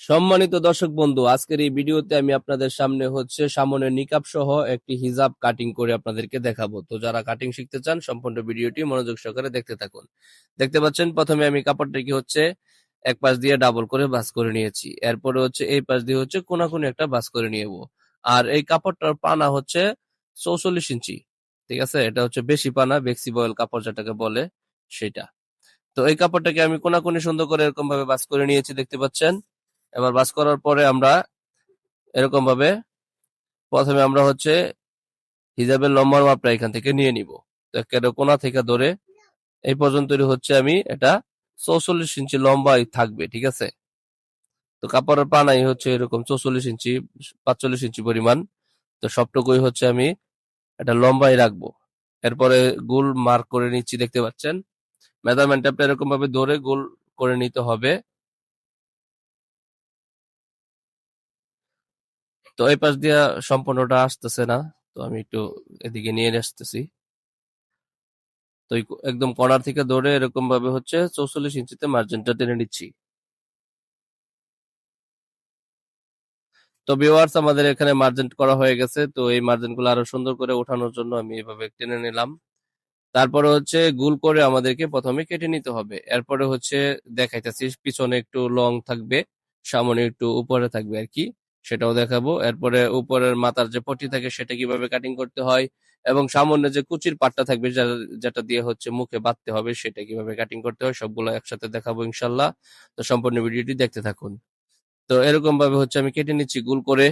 সম্মানিত দর্শক বন্ধু, আজকের এই ভিডিওতে আমি আপনাদের সামনে হচ্ছে সামনের নিকাব সহ একটি হিজাব কাটিং করে আপনাদেরকে দেখাবো। তো যারা কাটিং শিখতে চান, সম্পূর্ণ ভিডিওটি মনোযোগ সহকারে দেখতে থাকুন। দেখতে পাচ্ছেন, প্রথমে আমি কাপড়টাকে হচ্ছে, এক পাশ দিয়ে ডাবল করে বাস করে নিয়েছি। এরপরে হচ্ছে এই পাশ দিয়ে হচ্ছে কোনাকুনি একটা বাস করে নিয়ে আর এই কাপড়টার পানা হচ্ছে চৌচল্লিশ ইঞ্চি, ঠিক আছে? এটা হচ্ছে বেশি পানা, বেক্সি বয়েল কাপড় যেটাকে বলে সেটা। তো এই কাপড়টাকে আমি কোনাকুনি সুন্দর করে এরকম ভাবে বাস করে নিয়েছি, দেখতে পাচ্ছেন। এবার বাস করার পরে আমরা এরকম ভাবে প্রথমে আমরা হচ্ছে হিজাবের লম্বার মাপটা এখান থেকে নিয়ে নিব। কোনা থেকে ধরে এই পর্যন্তই হচ্ছে আমি এটা চৌচল্লিশ ইঞ্চি লম্বাই থাকবে, ঠিক আছে? তো কাপড়ের পানাই হচ্ছে এরকম চৌচল্লিশ ইঞ্চি, পাঁচচল্লিশ ইঞ্চি পরিমাণ। তো সবটুকুই হচ্ছে আমি এটা লম্বাই রাখব। এরপরে গোল মার্ক করে নিচ্ছি, দেখতে পাচ্ছেন? মেজারমেন্ট টেপটা এরকম ভাবে ধরে গোল করে নিতে হবে। তো এই পাশ দিয়া সম্পূর্ণটা আসতেছে না, তো আমি একটু এদিকে নিয়ে আসতেছি। তো একদম কর্নার থেকে ধরে এরকম ভাবে হচ্ছে চৌচল্লিশ ইঞ্চিতে মার্জিনটা টেনে নিচ্ছি। তো ভিউয়ার্স আমাদের এখানে মার্জিন করা হয়ে গেছে, তো এই মার্জিনগুলো আরও সুন্দর করে ওঠানোর জন্য আমি এভাবে টেনে নিলাম। তারপরে হচ্ছে গুল করে আমাদেরকে প্রথমে কেটে নিতে হবে। এরপরে হচ্ছে দেখাইতেছি, পিছনে একটু লং থাকবে, সামনে একটু উপরে থাকবে আর কি। সেটাও দেখাবো। এরপরে উপরের মাথার যে পটি থাকে সেটা কীভাবে কাটিং করতে হয় এবং সামনে যে কুচির পাটটা থাকবে যেটা দিয়ে হচ্ছে মুখে বাঁধতে হবে সেটা কীভাবে কাটিং করতে হয় সবগুলো একসাথে দেখাবো ইনশাল্লাহ। তো সম্পূর্ণ ভিডিওটি দেখতে থাকুন। তো এরকম ভাবে হচ্ছে আমি কেটে নিচ্ছি গুল করে।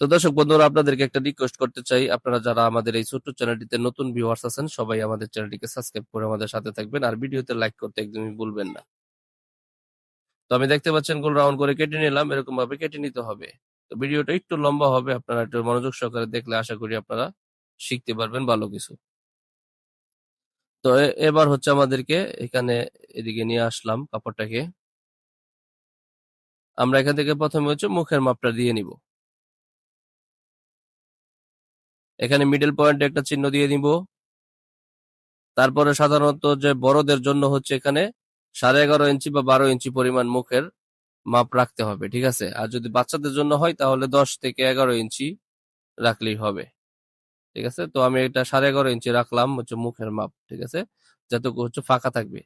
তো দর্শক বন্ধুরা, আপনাদেরকে একটা রিকোয়েস্ট করতে চাই। আপনারা যারা আমাদের এই ছোট্ট চ্যানেলটিতে নতুন ভিউয়ার্স আছেন, সবাই আমাদের চ্যানেলটিকে সাবস্ক্রাইব করে আমাদের সাথে থাকবেন। আর ভিডিওতে লাইক করতে একদমই ভুলবেন না। তো আমি দেখতে পাচ্ছেন গোল রাউন্ড করে কেটে নিলাম এরকম ভাবে কেটে নিতে হবে। তো ভিডিওটা একটু লম্বা হবে, আপনারা একটু মনোযোগ সহকারে দেখলে আশা করি আপনারা শিখতে পারবেন ভালো কিছু। তো এবার হচ্ছে আমাদেরকে এখানে এদিকে নিয়ে আসলাম কাপড়টাকে। আমরা এখান থেকে প্রথমে হচ্ছে মুখের মাপটা দিয়ে নিব। এখানে মিডল পয়েন্টে একটা চিহ্ন দিয়ে নিব। তারপরে সাধারণত যে বড়দের জন্য হচ্ছে এখানে সাড়ে এগারো ইঞ্চি বা বারো ইঞ্চি পরিমাণ মুখের মাপ রাখতে হবে, ঠিক আছে? আর যদি বাচ্চাদের জন্য হয়, তাহলে দশ থেকে এগারো ইঞ্চি রাখলেই হবে, ঠিক আছে? তো আমি এটা সাড়ে এগারো ইঞ্চি রাখলাম, হচ্ছে মুখের মাপ, ঠিক আছে? যতটুকু হচ্ছে ফাঁকা থাকবে।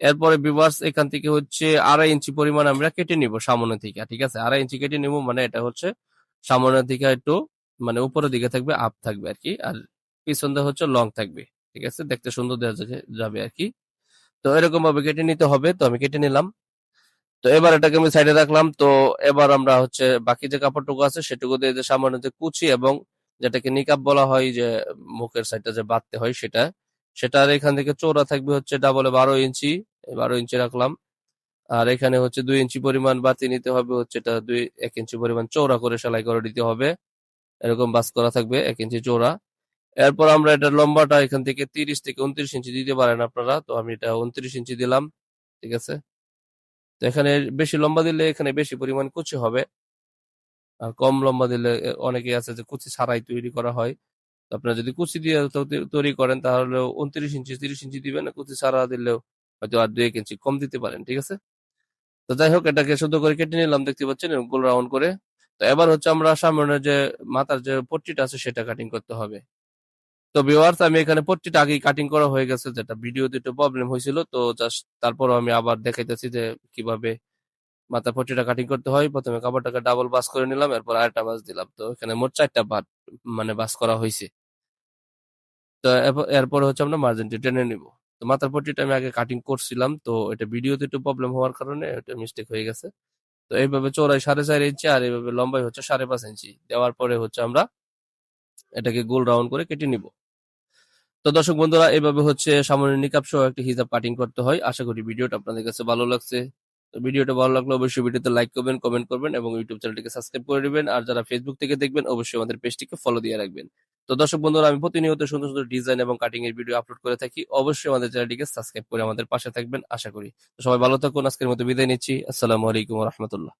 এরপরে বিভার্স এখান থেকে হচ্ছে আড়াই ইঞ্চি পরিমাণ আমরা কেটে নিব সামনে থেকে ঠিক আছে? আড়াই ইঞ্চি কেটে নিব মানে এটা হচ্ছে সামনের দিকে একটু মানে উপরের দিকে থাকবে আপ থাকবে আর কি, আর পিছন দিয়ে হচ্ছে লং থাকবে, ঠিক আছে? দেখতে সুন্দর দেখা যাবে- যাবে আর কি। তো এরকম ভাবে কেটে নিতে হবে। তো আমি কেটে নিলাম। তো এবার এটাকে আমি সাইডে রাখলাম। তো এবার আমরা হচ্ছে বাকি যে কাপড়টুকু আছে সেটুকু দিয়ে যে সামান্য যে কুচি এবং যেটাকে নিকাপ বলা হয় যে মুখের সাইডটা যে বাঁধতে হয় সেটা সেটার এখান থেকে চৌড়া থাকবে হচ্ছে ডাবলে বারো ইঞ্চি। বারো ইঞ্চি রাখলাম। আর এখানে হচ্ছে দুই ইঞ্চি পরিমাণ বাতি নিতে হবে হচ্ছে এটা দুই, এক ইঞ্চি পরিমাণ চৌড়া করে সেলাই করে দিতে হবে। এরকম বাস করা থাকবে, এক ইঞ্চি চৌড়া এরপর আমরা এটা লম্বাটা এখান থেকে তিরিশ থেকে উনত্রিশ ইঞ্চি দিতে পারেন আপনারা। তো আমি এটা উনত্রিশ ইঞ্চি দিলাম, ঠিক আছে? তো এখানে বেশি লম্বা দিলে এখানে বেশি পরিমাণ কুচি হবে। আর কম লম্বা দিলে অনেকে আছে যে কুচি ছাড়াই তৈরি করা হয়। আপনারা যদি কুচি দিয়ে তৈরি করেন তাহলে উনত্রিশ ইঞ্চি, তিরিশ ইঞ্চি দিবেন। কুচি ছাড়া দিলেও হয়তো আর দুই এক ইঞ্চি কম দিতে পারেন, ঠিক আছে? তো যাই হোক, এটাকে শুদ্ধ করে কেটে নিলাম, দেখতে পাচ্ছেন? গোল রাউন্ড করে। তো এবার হচ্ছে আমরা সামনে যে মাথার যে পট্টিটা আছে সেটা কাটিং করতে হবে। তো ভিউয়ার্স আমি এখানে পট্টিটা আগেই কাটিং করা হয়ে গেছে, যেটা ভিডিওতে একটু প্রবলেম হয়েছিল। তো জাস্ট তারপর আমি আবার দেখাইতেছি যে কীভাবে মাথার পট্টিটা কাটিং করতে হয়। প্রথমে কাপড়টাকে ডাবল বাস করে নিলাম, এরপর আরেকটা বাস দিলাম। তো এখানে মোট চারটা বাট মানে বাস করা হয়েছে। তো এরপর হচ্ছে আমরা মার্জিনটি টেনে নিব। তো মাথার পট্টিটা আমি আগে কাটিং করছিলাম, তো এটা ভিডিওতে একটু প্রবলেম হওয়ার কারণে এটা মিস্টেক হয়ে গেছে। তো এইভাবে চৌড়াই সাড়ে চার ইঞ্চি আর এইভাবে লম্বাই হচ্ছে সাড়ে পাঁচ ইঞ্চি। দেওয়ার পরে হচ্ছে আমরা এটাকে গোল রাউন্ড করে কেটে নিব। তো দর্শক বন্ধুরা এইভাবে হচ্ছে সামনের নিকাব সহ একটি হিজাব কাটিং করতে হয়। আশা করি ভিডিওটা আপনাদের কাছে ভালো লাগছে। তো ভিডিওটা ভালো লাগলে অবশ্যই ভিডিওতে লাইক করবেন কমেন্ট করবেন এবং ইউটিউব চ্যানেলটিকে সাবস্ক্রাইব করে দিবেন আর যারা ফেসবুক থেকে দেখবেন, অবশ্যই আমাদের পেজটিকে ফলো দিয়ে রাখবেন। তো দর্শক বন্ধুরা, আমি প্রতিনিয়ত সুন্দর সুন্দর ডিজাইন এবং কাটিং এর ভিডিও আপলোড করে থাকি। অবশ্যই আমাদের চ্যানেলটিকে সাবস্ক্রাইব করে আমাদের পাশে থাকবেন, আশা করি। তো সবাই ভালো থাকুন, আজকের মতো বিদায় নিচ্ছি। আসসালামু আলাইকুম রহমতুল্লাহ।